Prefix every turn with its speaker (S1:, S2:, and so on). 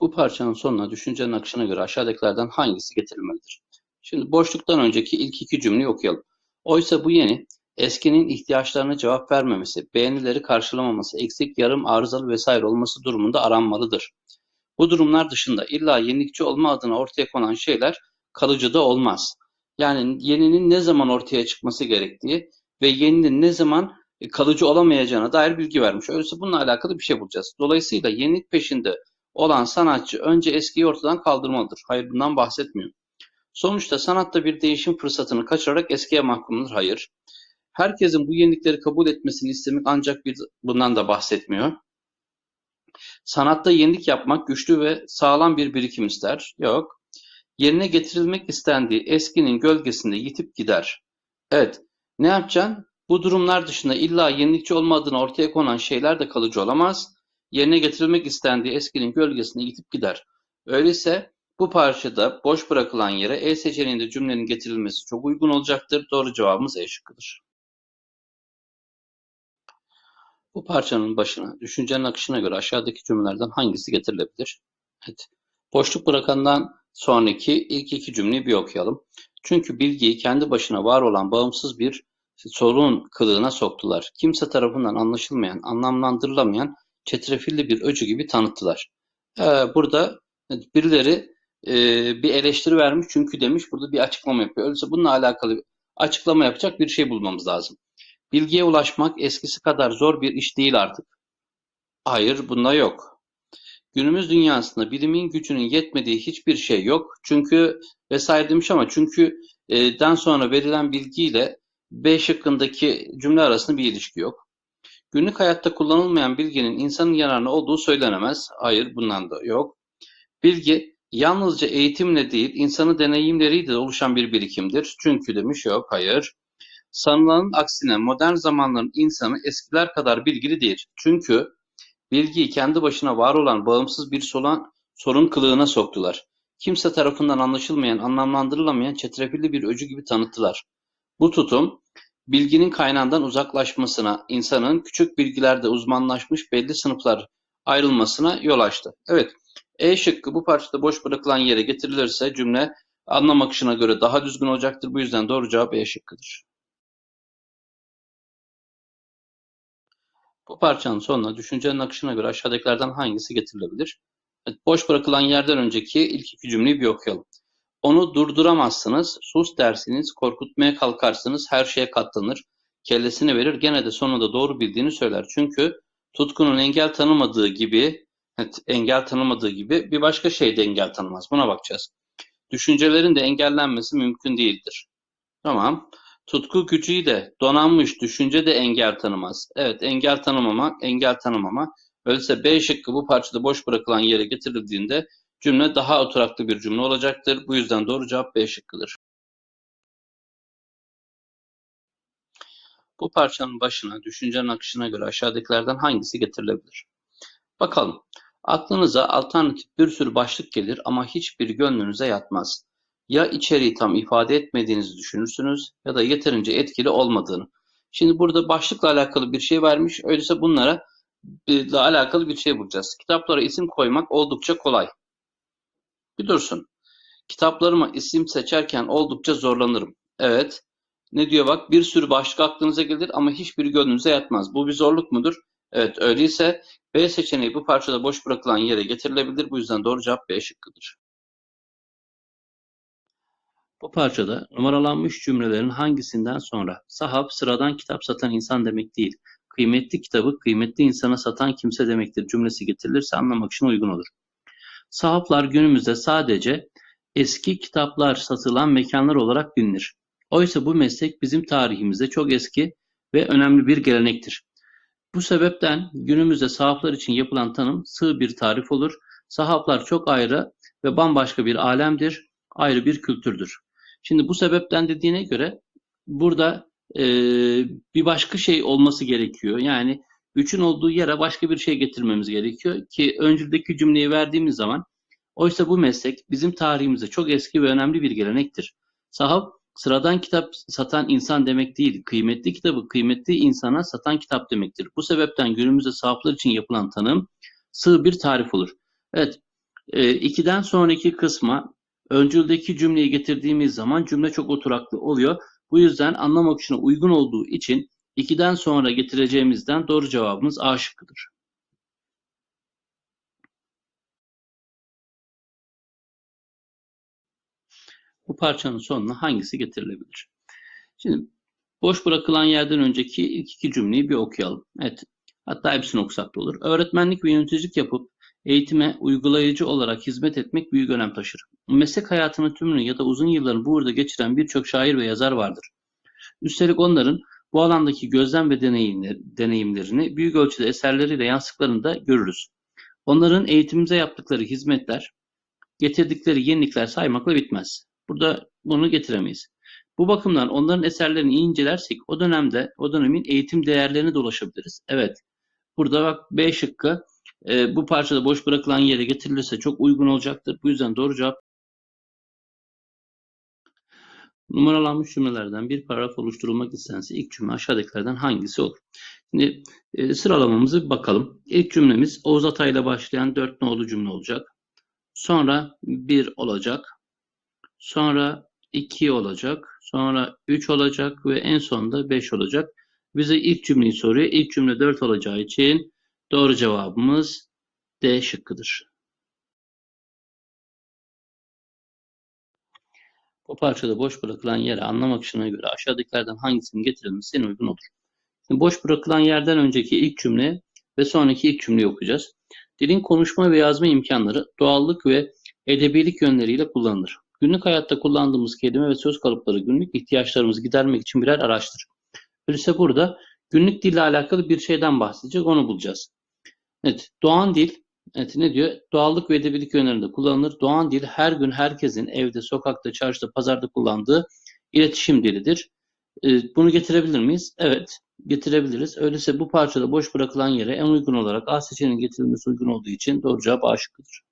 S1: Bu parçanın sonuna düşüncenin akışına göre aşağıdakilerden hangisi getirilmelidir? Şimdi boşluktan önceki ilk iki cümleyi okuyalım. Oysa bu yeni, eskinin ihtiyaçlarına cevap vermemesi, beğenileri karşılamaması, eksik, yarım, arızalı vesaire olması durumunda aranmalıdır. Bu durumlar dışında illa yenilikçi olma adına ortaya konan şeyler kalıcı da olmaz. Yani yeninin ne zaman ortaya çıkması gerektiği ve yeninin ne zaman e, kalıcı olamayacağına dair bilgi vermiş. Öyleyse bununla alakalı bir şey bulacağız. Dolayısıyla yenilik peşinde olan sanatçı önce eskiyi ortadan kaldırmalıdır. Hayır bundan bahsetmiyor. Sonuçta sanatta bir değişim fırsatını kaçırarak eskiye mahkumdur. Hayır. Herkesin bu yenilikleri kabul etmesini istemek ancak bir bundan da bahsetmiyor. Sanatta yenilik yapmak güçlü ve sağlam bir birikim ister. Yok. Yerine getirilmek istendiği eskinin gölgesinde yitip gider. Evet. Ne yapacaksın? Bu durumlar dışında illa yenilikçi olma adına ortaya konan şeyler de kalıcı olamaz. Yerine getirilmek istendiği eskinin gölgesinde yitip gider. Öyleyse bu parçada boş bırakılan yere E seçeneğinde cümlenin getirilmesi çok uygun olacaktır. Doğru cevabımız E şıkkıdır. Bu parçanın başına düşüncenin akışına göre aşağıdaki cümlelerden hangisi getirilebilir? Evet. Boşluk bırakandan sonraki ilk iki cümleyi bir okuyalım. Çünkü bilgiyi kendi başına var olan bağımsız bir sorun kılığına soktular. Kimse tarafından anlaşılmayan, anlamlandırılamayan çetrefilli bir öcü gibi tanıttılar. Ee, burada birileri e, bir eleştiri vermiş çünkü demiş burada bir açıklama yapıyor. Öyleyse bununla alakalı açıklama yapacak bir şey bulmamız lazım. Bilgiye ulaşmak eskisi kadar zor bir iş değil artık. Hayır, bunda yok. Günümüz dünyasında bilimin gücünün yetmediği hiçbir şey yok. Çünkü vesaire demiş ama çünkü e, den sonra verilen bilgiyle B şıkkındaki cümle arasında bir ilişki yok. Günlük hayatta kullanılmayan bilginin insanın yararına olduğu söylenemez. Hayır, bundan da yok. Bilgi yalnızca eğitimle değil, insanı deneyimleriyle de oluşan bir birikimdir. Çünkü demiş yok, hayır. Sanılanın aksine modern zamanların insanı eskiler kadar bilgili değil. Çünkü bilgiyi kendi başına var olan bağımsız bir solan, sorun kılığına soktular. Kimse tarafından anlaşılmayan, anlamlandırılamayan çetrefilli bir öcü gibi tanıttılar. Bu tutum, bilginin kaynağından uzaklaşmasına, insanın küçük bilgilerde uzmanlaşmış belli sınıflar ayrılmasına yol açtı. Evet, E şıkkı bu parçada boş bırakılan yere getirilirse cümle anlam akışına göre daha düzgün olacaktır. Bu yüzden doğru cevap E şıkkıdır. Bu parçanın sonuna düşüncenin akışına göre aşağıdakilerden hangisi getirilebilir? Evet, boş bırakılan yerden önceki ilk iki cümleyi bir okuyalım. Onu durduramazsınız, sus dersiniz, korkutmaya kalkarsınız, her şeye katlanır, kellesini verir, gene de sonunda doğru bildiğini söyler. Çünkü tutkunun engel tanımadığı gibi, evet, engel tanımadığı gibi bir başka şey de engel tanımaz. Buna bakacağız. Düşüncelerin de engellenmesi mümkün değildir. Tamam. Tutku gücü de donanmış düşünce de engel tanımaz. Evet engel tanımama, engel tanımama. Öyleyse B şıkkı bu parçada boş bırakılan yere getirildiğinde cümle daha oturaklı bir cümle olacaktır. Bu yüzden doğru cevap B şıkkıdır. Bu parçanın başına düşüncenin akışına göre aşağıdakilerden hangisi getirilebilir? Bakalım. Aklınıza alternatif bir sürü başlık gelir ama hiçbir gönlünüze yatmaz. Ya içeriği tam ifade etmediğinizi düşünürsünüz ya da yeterince etkili olmadığını. Şimdi burada başlıkla alakalı bir şey vermiş. Öyleyse bunlara ile alakalı bir şey bulacağız. Kitaplara isim koymak oldukça kolay. Bir dursun. Kitaplarıma isim seçerken oldukça zorlanırım. Evet. Ne diyor bak bir sürü başlık aklınıza gelir ama hiçbiri gönlünüze yatmaz. Bu bir zorluk mudur? Evet öyleyse B seçeneği bu parçada boş bırakılan yere getirilebilir. Bu yüzden doğru cevap B şıkkıdır. Bu parçada numaralanmış cümlelerin hangisinden sonra sahaf sıradan kitap satan insan demek değil, kıymetli kitabı kıymetli insana satan kimse demektir cümlesi getirilirse anlamak için uygun olur. Sahaflar günümüzde sadece eski kitaplar satılan mekanlar olarak bilinir. Oysa bu meslek bizim tarihimizde çok eski ve önemli bir gelenektir. Bu sebepten günümüzde sahaflar için yapılan tanım sığ bir tarif olur. Sahaflar çok ayrı ve bambaşka bir alemdir, ayrı bir kültürdür. Şimdi bu sebepten dediğine göre burada e, bir başka şey olması gerekiyor. Yani üçün olduğu yere başka bir şey getirmemiz gerekiyor ki öncüldeki cümleyi verdiğimiz zaman oysa bu meslek bizim tarihimizde çok eski ve önemli bir gelenektir. Sahaf sıradan kitap satan insan demek değil, kıymetli kitabı kıymetli insana satan kitap demektir. Bu sebepten günümüzde sahaflar için yapılan tanım sığ bir tarif olur. Evet, 2'den sonraki kısma öncüldeki cümleyi getirdiğimiz zaman cümle çok oturaklı oluyor. Bu yüzden anlam akışına uygun olduğu için 2'den sonra getireceğimizden doğru cevabımız A şıkkıdır. Bu parçanın sonuna hangisi getirilebilir? Şimdi boş bırakılan yerden önceki ilk iki cümleyi bir okuyalım. Evet. Hatta hepsini okusak da olur. Öğretmenlik ve yöneticilik yapıp eğitime uygulayıcı olarak hizmet etmek büyük önem taşır. Meslek hayatının tümünü ya da uzun yıllarını burada geçiren birçok şair ve yazar vardır. Üstelik onların bu alandaki gözlem ve deneyimler, deneyimlerini büyük ölçüde eserleriyle yansıttıklarını da görürüz. Onların eğitimimize yaptıkları hizmetler, getirdikleri yenilikler saymakla bitmez. Burada bunu getiremeyiz. Bu bakımdan onların eserlerini incelersek o dönemde o dönemin eğitim değerlerine dolaşabiliriz. Evet. Burada bak B şıkkı e, bu parçada boş bırakılan yere getirilirse çok uygun olacaktır. Bu yüzden doğru cevap numaralanmış cümlelerden bir paragraf oluşturulmak istense ilk cümle aşağıdakilerden hangisi olur? Şimdi e, sıralamamızı bakalım. İlk cümlemiz Oğuz Atay'la başlayan dört nolu cümle olacak. Sonra bir olacak. Sonra 2 olacak. Sonra 3 olacak ve en sonunda 5 olacak. Bize ilk cümleyi soruyor. İlk cümle 4 olacağı için doğru cevabımız D şıkkıdır. Bu parçada boş bırakılan yere anlam akışına göre aşağıdakilerden hangisinin getirilmesi en uygun olur? Şimdi boş bırakılan yerden önceki ilk cümle ve sonraki ilk cümleyi okuyacağız. Dilin konuşma ve yazma imkanları doğallık ve edebilik yönleriyle kullanılır. Günlük hayatta kullandığımız kelime ve söz kalıpları günlük ihtiyaçlarımızı gidermek için birer araçtır. Öyleyse burada günlük dille alakalı bir şeyden bahsedecek, onu bulacağız. Evet, doğan dil, evet ne diyor? Doğallık ve edebilik yönlerinde kullanılır. Doğan dil her gün herkesin evde, sokakta, çarşıda, pazarda kullandığı iletişim dilidir. Ee, bunu getirebilir miyiz? Evet, getirebiliriz. Öyleyse bu parçada boş bırakılan yere en uygun olarak A seçeneğinin getirilmesi uygun olduğu için doğru cevap A şıkkıdır.